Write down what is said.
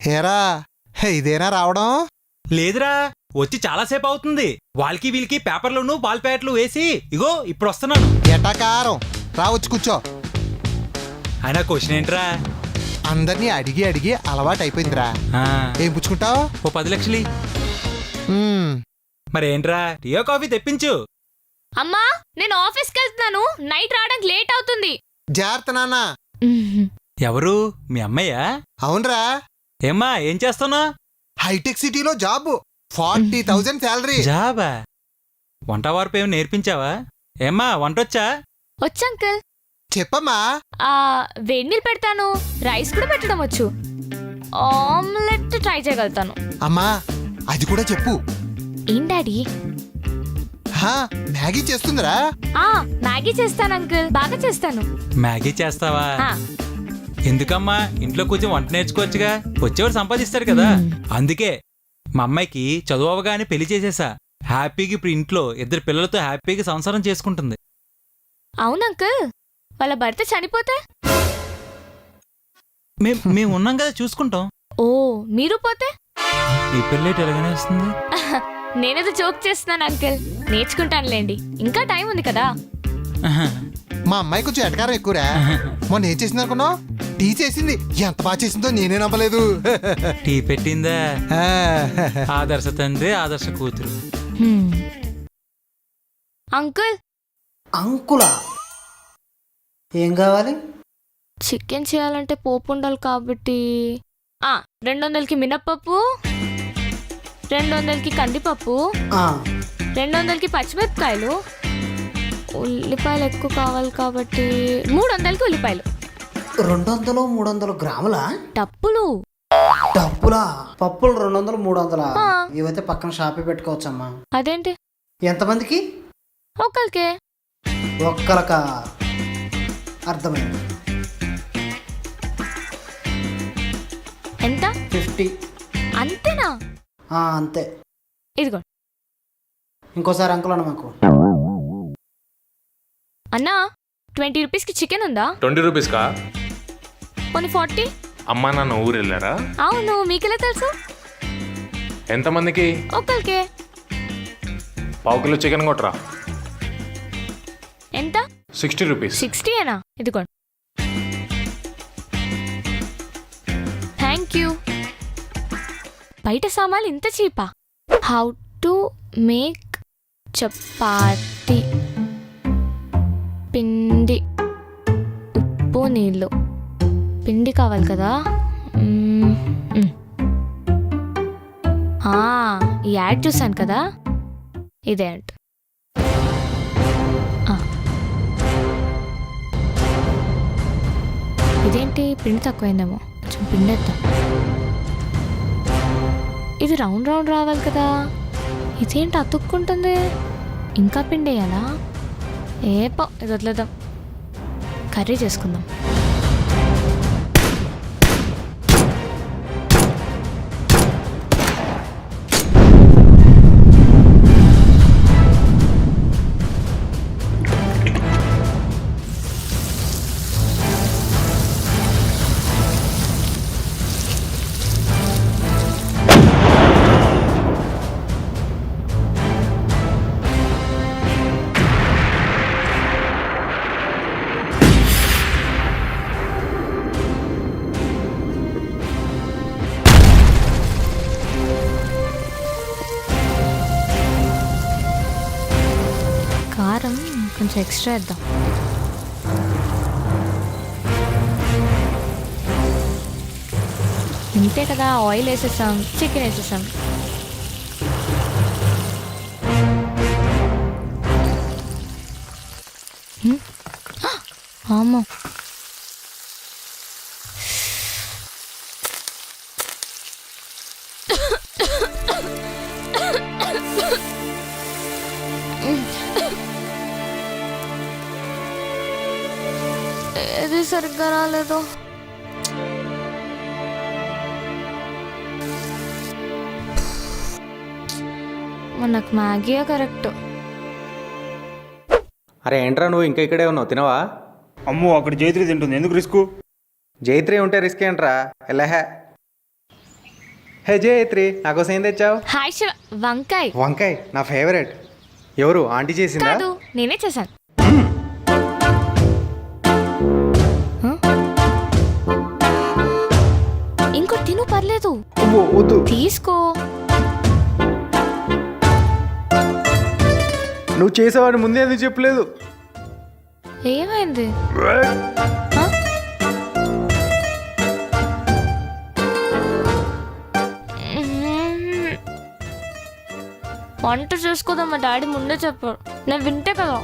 Hera హే, ఇదేనా రావడం? లేదురా వచ్చి చాలాసేపు అవుతుంది. వాళ్ళకి వీళ్ళకి పేపర్లను బాల్ ప్యాకెట్లు వేసి ఇగో ఇప్పుడు వస్తున్నాను. ఎటాకారం రావచ్చు కూర్చో. అయినా క్వశ్చన్ ఏంట్రా? అందరినీ అడిగి అడిగి అలవాటు అయిపోయిందిరా. ఆ, ఏం పుచ్చుకుంటావు? ఓ పది లక్షలు మరి ఏంట్రా టీయో కాఫీ తెప్పించు. అమ్మా నేను ఆఫీస్కి వెళ్తున్నాను నైట్ రావడానికి లేట్ అవుతుంది. జాగ్రత్త నాన్న. ఎవరు? మీ అమ్మయ్యా? అవునరా. ఏమ్మా ఏం చేస్తున్నా హైటెక్ సిటీలో జాబ్. ఫార్టీ థౌజండ్ శాలరీ జాబా? వంట వార్పు ఏమి నేర్పించావా? ఏమ్మా వంటొచ్చా? వచ్చు అంకుల్. చెప్పమ్మా. ఆ వేడి నీళ్ళు పెడతాను. రైస్ కూడా పెట్టడం వచ్చు. ఆమ్లెట్ ట్రై చేయగలుగుతాను. అమ్మా అది కూడా చెప్పు. ఏం డాడీ? హా మ్యాగీ చేస్తుందిరా. ఆ మ్యాగీ చేస్తాను అంకుల్. బాగా చేస్తాను. మ్యాగీ చేస్తావా? ఆ, ఎందుకమ్మా? ఇంట్లో కూర్చొని వంట నేర్చుకోవచ్చుగా? వచ్చేవాడు సంపాదిస్తాడు కదా. అందుకే మా అమ్మాయికి చదువు అవగానే పెళ్ళి చేసేసా. హ్యాపీగా ఇప్పుడు ఇంట్లో ఇద్దరు పిల్లలతో హ్యాపీగా సంసారం చేసుకుంటుంది. అవును అంకుల్. వాళ్ళ భర్త చనిపోతే? మేం మేము ఉన్నాం కదా చూసుకుంటాం. ఓ మీరు పోతే? ఈ పెళ్ళేటి ఎలాగనే వస్తుంది. నేనేదో జోక్ చేస్తున్నాను అంకుల్. నేర్చుకుంటానులేండి. ఇంకా టైం ఉంది కదా. మా అమ్మాయి కొంచెం ఎటకారం ఎక్కువరా? మొన్న ఏం చేసింది అనుకున్నావు టీ చేసింది. ఎంత బాగా చేసిందో నేనే నమ్మలేదు. టీ పెట్టిందా? ఆ, ఆదర్శ తండ్రి ఆదర్శ కూతురు. అంకుల్? అంకులా? ఏం కావాలి? చికెన్ చేయాలంటే పోపు ఉండాలి కాబట్టి. ఆ రెండు వందలకి మినప్పప్పు రెండు వందలకి కందిపప్పు ఆ, రెండు వందలకి పచ్చిమిరపకాయలు. ఉల్లిపాయలు ఎక్కువ కావాలి కాబట్టి మూడు వందలకి ఉల్లిపాయలు. రెండు వందలు మూడు వందలు గ్రాములా? డప్పులు డబ్బులా పప్పులు రెండు వందలు మూడు వందలా ఆ. ఇవైతే పక్కన షాపే పెట్టుకోవచ్చమ్మా. అదేంటి? ఎంతమందికి? ఒకరికే ఒక్కలక అర్థమైంది. ఎంత? ఫిఫ్టీ. అంతేనా? అంతే. ఇదిగో. ఇంకోసారి అంకుల్ అన్న మాకు. అన్నా ట్వంటీ రూపీస్కి చికెన్ ఉందా? ట్వంటీ రూపీస్కా? కొన్ని ఫార్టీ? అమ్మా నాన్న ఊరు వెళ్ళారా అవును మీకెలా తెలుసు? ఎంతమందికి? ఒకరికే పావు కిలో చికెన్ కొట్టరా. ఎంత? Sixty rupees. సిక్స్టీయేనా? ఇదిగోండి థ్యాంక్ యూ. బయట సామాన్లు ఇంత చీపా? హౌ టు మేక్ చపాతి పిండి ఉప్పు నీళ్ళు. పిండి కావాలి కదా. ఈ యాడ్ చూసాను కదా. ఇదే యాడ్. ఇదేంటి? పిండి తక్కువైందేమో. కొంచెం పిండి వేద్దాం ఇది రౌండ్ రౌండ్ రావాలి కదా. ఇదేంటి? అతుక్కుంటుంది. ఇంకా పిండి వేయాలా ఏ పో ఇది వదిలేద్దాం. కర్రీ చేసుకుందాం. కొంచెం ఎక్స్ట్రా వేద్దాం ఇంతే కదా ఆయిల్ వేసేసాం చికెన్ వేసేసాం హ్మ్? ఏది సరిగ్గా రాలేదు. మనకు మ్యాగీయే కరెక్ట్. అరే ఏంట్రా నువ్వు ఇంకా ఇక్కడే ఉన్నావు? తినవా? అమ్మో అక్కడ జైత్రి తింటుంది. ఎందుకు రిస్క్? జైత్రి ఉంటే రిస్క్ ఏంట్రా? ఎలాహే హే జయత్రి నాకోసం ఏం తెచ్చావు? హాయ్ శివ వంకాయ్. వంకాయ్ నా ఫేవరెట్. ఎవరు? ఆంటీ చేసిందా? కాదు నేనే చేశాను. వద్దు. తీసుకో. నువ్వు చేసేవాడిని ముందే ఎందుకు చెప్పలేదు? ఏమైంది. వంట చేసుకోదాం మా డాడీ ముందే చెప్పాడు. నేను వింటే కదా.